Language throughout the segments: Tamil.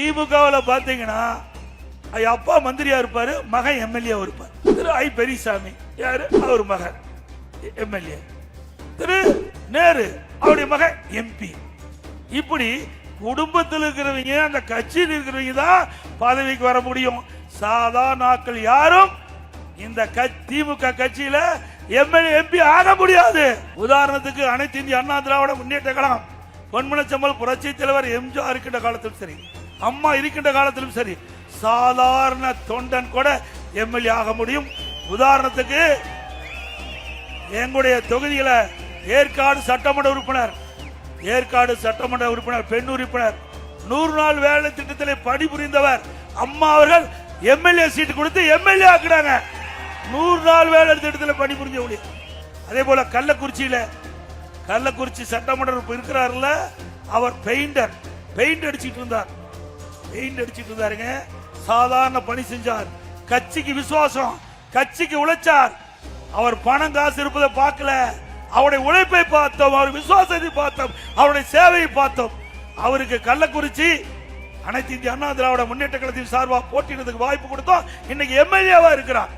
திமுகவில் பார்த்தீங்கன்னா அப்பா மந்திரியா இருப்பாரு மகன் எம்எல்ஏ இருப்பார். திரு ஐ பெரியசாமி. யாரு? அவர் மகன். எம்எல்ஏ. திரு நேரு அவருடைய மகன் எம்பி. இப்படி குடும்பத்தில் இருக்கிறவங்க அந்த கட்சியில் இருக்கிறவங்க தான் பதவிக்கு வர முடியும். சாதாரண ஆட்கள் யாரும் இந்த திமுக கட்சியில எம்எல்ஏ எம்பி ஆக முடியாது. உதாரணத்துக்கு அனைத்து இந்திய அண்ணா திராவிட முன்னேற்ற கழகம். பொன்மனச்சம்பல் புரட்சி தலைவர் எம்ஜிஆர் இருக்கின்ற காலத்தில் சரி. அம்மா இருக்கின்ற காலத்திலும் சரி சாதாரண தொண்டன் கூட எம்எல்ஏ ஆக முடியும். உதாரணத்துக்கு எங்களுடைய தொகுதியில ஏற்காடு சட்டமன்ற உறுப்பினர் ஏற்காடு சட்டமன்ற உறுப்பினர் பெண் உறுப்பினர் நூறு நாள் வேலை திட்டத்தில் பணிபுரிந்தவர் அம்மா அவர்கள் எம்எல்ஏ சீட்டு கொடுத்து எம்எல்ஏ ஆக்குறாங்க. நூறு நாள் வேலை திட்டத்தில் பணிபுரிஞ்ச ஊழியர். அதே போல கள்ளக்குறிச்சியில கள்ளக்குறிச்சி சட்டமன்ற உறுப்பு இருக்கிறார்ல அவர் பெயிண்டர் பெயிண்ட் அடிச்சிட்டு இருந்தார். பெயிண்ட் அடிச்சிட்டு இருந்தாருங்க. சாதாரண பணி செஞ்சார். கட்சிக்கு விசுவாசம் கட்சிக்கு உழைச்சார். அவர் பணம் காசு இருப்பதை பார்க்கல. அவருடைய உழைப்பை பார்த்தோம் அவர் விசுவாசத்தை பார்த்தோம் அவருடைய சேவையை பார்த்தோம். அவருக்கு கள்ளக்குறிச்சி அனைத்து இந்திய அண்ணா திராவிட முன்னேற்ற கழகத்தின் சார்பாக போட்டியிடுறதுக்கு வாய்ப்பு கொடுத்தோம். இன்னைக்கு எம்எல்ஏவா இருக்கிறார்.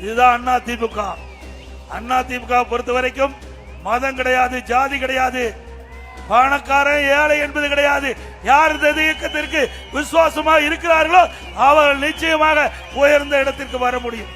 இதுதான் அண்ணா திமுக. அண்ணா திமுக பொறுத்த வரைக்கும் மதம் கிடையாது ஜாதி கிடையாது. பணக்காரன் ஏழை என்பது கிடையாது. யார் இந்த இயக்கத்திற்கு விசுவாசமாக இருக்கிறார்களோ அவர்கள் நிச்சயமாக உயர்ந்த இடத்திற்கு வர முடியும்.